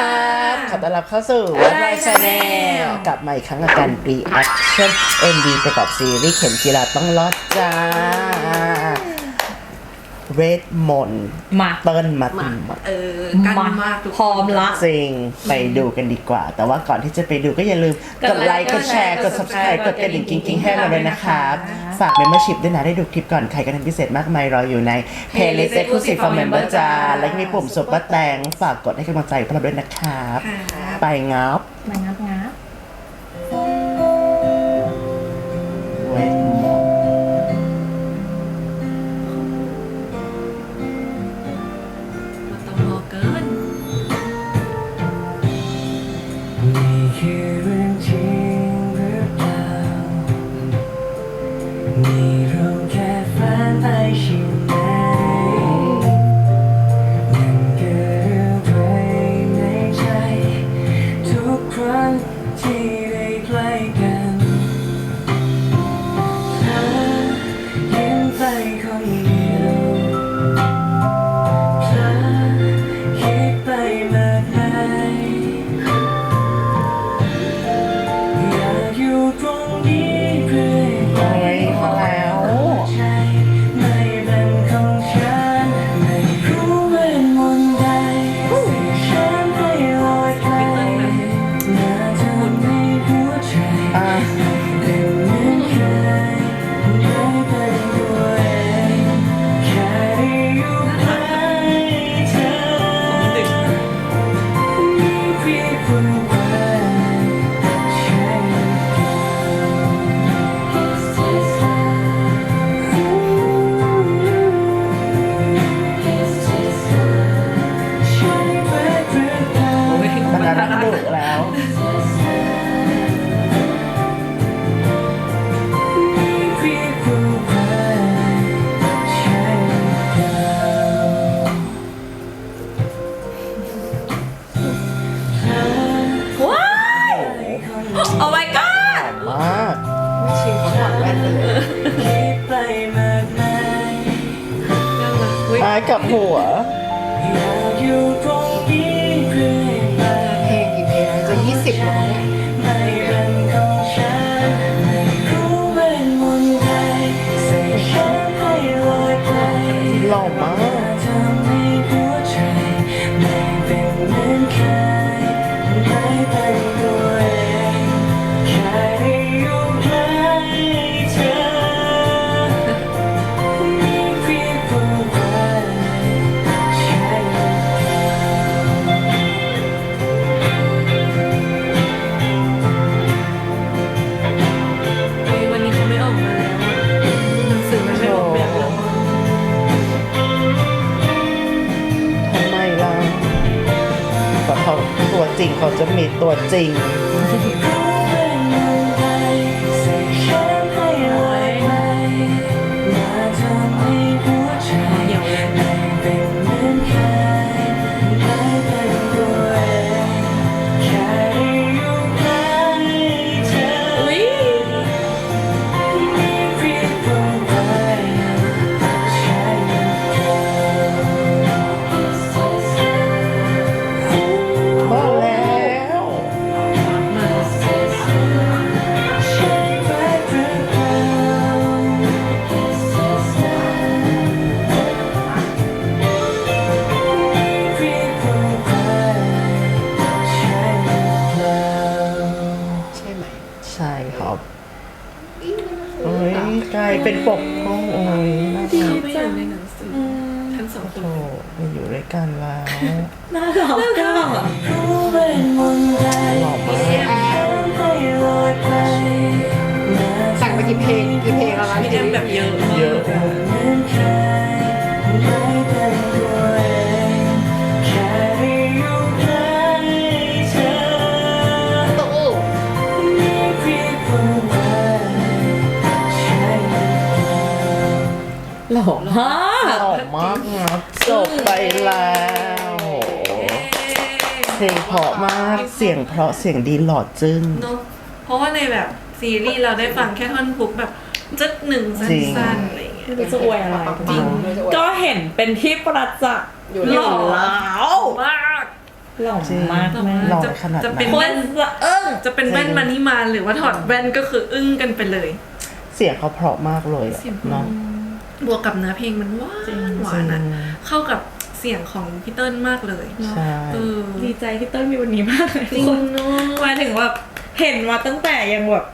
ครับขอต้อนรับเข้าสู่วัดไลฟ์ชาแนลกลับมาอีกครั้งกับการ reaction MV ประกอบซีรีส์เข็มกีฬาต้องรอดจ้า เวทมนต์มาเติ้ลมามาติมเออกันมากทุกคน พร้อมละ จริงไปดูกันดีกว่า แต่ว่าก่อนที่จะไปดูก็อย่าลืมกดไลค์กดแชร์กด subscribe กดกระดิ่งกิ๊งๆให้เราด้วยนะครับฝาก membership ด้วยนะได้ดูคลิปก่อน ใครกันทั้งพิเศษมากมายรออยู่ใน playlist exclusive for member จ้าและยังมีปุ่ม super แตงฝากกดให้กำลังใจพวกเราด้วยนะครับครับไปงับ แล้วมีเพียงผู้ไว้ใช่หรือเปล่าว้าย โอ้ my god มากชิมเขาถอดแว่นไปเลยคิดไปมากมายน่ารักเว้ยอายกับหัว เหมือนเคยไม่เป็นตัวเองแค่ได้อยู่ เขาตัวจริงเขาจะมีตัวจริง เป็นปกห้องโอ้ยน่าที่รัเขากไม่อยู่ในหนังสือทั้งสองคโอ้นมาอยู่ด้วยกันแล้วน่ารักอะหล่อมากแต่งไปกี่เพลงกี่เพลงแล้วนะพี่แอมแบบเยอะมากเยอะากหล่อมากนะจบไปแล้วเพลงเพราะมากเสียงเพราะเสียงดีหล่อจึ้ง เนอะเพราะว่าในแบบซีรีส์เราได้ฟังแค่ท่อนฮุกแบบจึ๊ดหนึ่งสัจริง้นๆอะไรอย่างเงี้ย ไม่รู้จะอวยอะไรจริงก็เห็นเป็นที่ประจักษ์อยู่แล้วมากหล่อมากแต่แม่ว่าหล่อจะขนาดนั้นจะเป็นคแว่นนสะเอิ้งจะเป็นแว่นมานี่มาหรือว่าถอดแว่นก็คืออึ้งกันไปเลย เสียงเขาเพราะมากเลยอะเสียงเพราะ เนาะ บวกกับเนื้อเพลงมันหวานหวานอะจริงเข้ากับเสียงของพี่เติ้ลมากเลยใช่เออดีใจที่เต้นมีวันนี้มากเลยจริงคนเนาะหมายถึงว่าเห็นมาตั้งแต่ยังแบบ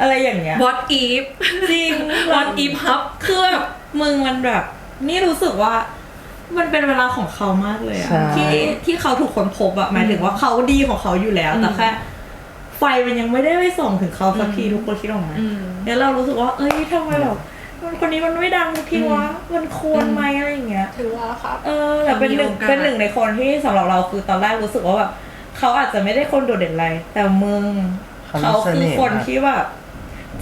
อะไรอย่างเงี้ย What if จริง What if ฮับคือแบบมึงมันแบบ นี่รู้สึกว่า มันเป็นเวลาของเขามากเลยอะใช่ที่ที่เขาถูกค้นพบอะหมายถึงว่าเขาดีของเขาอยู่แล้วแต่แค่ไฟมันยังไม่ได้ไปส่งถึงเขาสักทีทุกคนคิดออกไหมอืมแล้วเรารู้สึกว่า เอ้ยทำไมแบบ มันคนนี้มันไม่ดังสักทีวะมันควรไหมอะไรอย่างเงี้ยถึงแล้วครับ เออแต่เป็นหนึ่งมีโอกาสเป็นหนึ่งในคนที่สำหรับเราคือตอนแรกรู้สึกว่าแบบเขาอาจจะไม่ได้คนโดดเด่นอะไร แต่มึงเขามีเขาเสคือน่ห์คนมากที่แบบ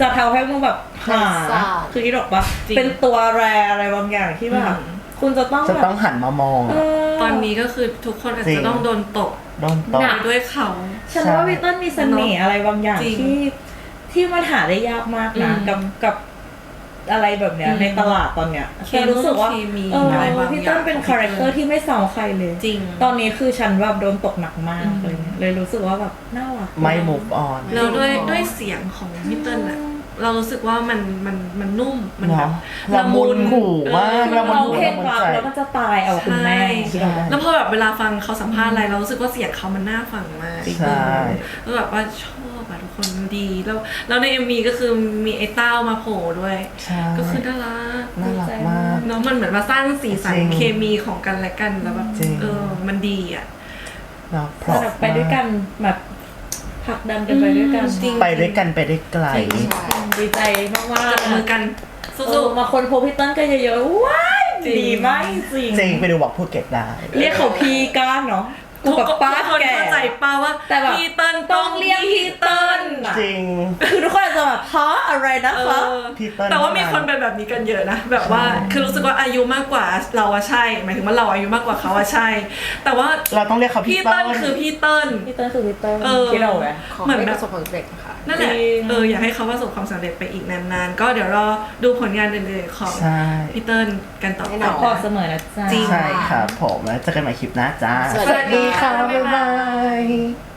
จะทำให้มึงแบบหาซ่าคืออีดอกปะจริงเป็นตัวแรอะไรบางอย่างที่แบบอืมคุณจะต้องจะแบต้อบงหันมามองเออตอนนี้ก็คือทุกคนอาจจริจะงต้องโดนตกโดนตบหนักด้วยเขาฉันว่าวิตเติ้ลมีเสน่ห์อะไรบางอย่างจริงที่ที่มันหาได้ยากมากนะอืมกับกับ อะไรแบบเนี้ย อืมในตลาดตอนเนี้ยเคแต่รู้สึกว่าเคมีเอออะไรบางพี่เติ้ลอย่างเป็นของคาแรคเตอร์ที่ไม่ซ้ำใครเลย จริง ตอนนี้คือฉันแบบโดนตกหนักมากอืม เลยเนี่ยเลยรู้สึกว่าแบบน่ารัก ไม่ move on แล้วด้วยด้วยเสียงของพี่เติ้ลอะเรารู้สึกว่ามันมันมันนุ่มมันแบบเนาะละมุนหูมากเออละมุนเราหูเพลละงมุนรักใจ แล้วมันจะตายเอาคุณแม่ใช่ใช่ แล้วพอแบบเวลาฟังเขาสัมภาษณ์อะไร เรารู้สึกว่าเสียงเขามันน่าฟังมากใช่ แล้วแบบว่าชอบอะทุก คนดีแล้วแล้วใน MV ก็คือมีไอ้เต้ามาโผล่ด้วย ใช่ ก็คือน่ารักน่ารักมากเนาะมันเหมือนมาสร้างสีสันจริงเคมีของกันและกันแล้วแบบจริง เออ มันดีอะ เนาะเพราะแบบไปด้วยกันแบบผลักดันกันไปด้วยกันจริง ไปด้วยกันไปได้ไกลใช่ดีใจมากจับมือๆกันเอสู้อมาคนพบพี่เติ้ลกันเยอะๆว้ายจริง ดีมากจริงจริงไปดูบอกพูดเก็ตได้ เรียกเขาพี่ก้านเนาะๆ กูกับป้าทุกคนแก่ เข้าใจป้าว่าแต่แบบ พี่เติ้ลต้องเรียกพี่เติ้ลอะ จริง คือทุกคนอา จจะแบบเพราะอะไรนะเอคะอพี่เติ้ลแต่ว่ามีคนเป็นแบบนี้กันเยอะนะ แบบว่าคือรู้สึกว่าอายุมากกว่าเราอะใช่ หมายถึงว่าเราอายุมากกว่าเขาอะใช่ แต่ว่าเราต้องเรียกเขาพี่พี่เติ้เติ้ลลคือพี่เติ้ล พี่เติ้ลคือพี่เติ้ลเออคิดเอาไว้ขอเหมือนให้แบปบ ระสบความสำเร็จนะคะ นั่นแหละจริง เอออยากให้เขาประสบความสำเร็จไปอีกนานๆ ก็เดี๋ยวรอดูผลงานอื่นๆของใช่พี่เติ้ลกันต่อแน่ไป นอนพอเสมอนะจ๊ะ จริง ใช่ครับผมแล้วเจอกันใหม่คลิปหน้าจ้าสวัสดีค่ะ บ๊ายบาย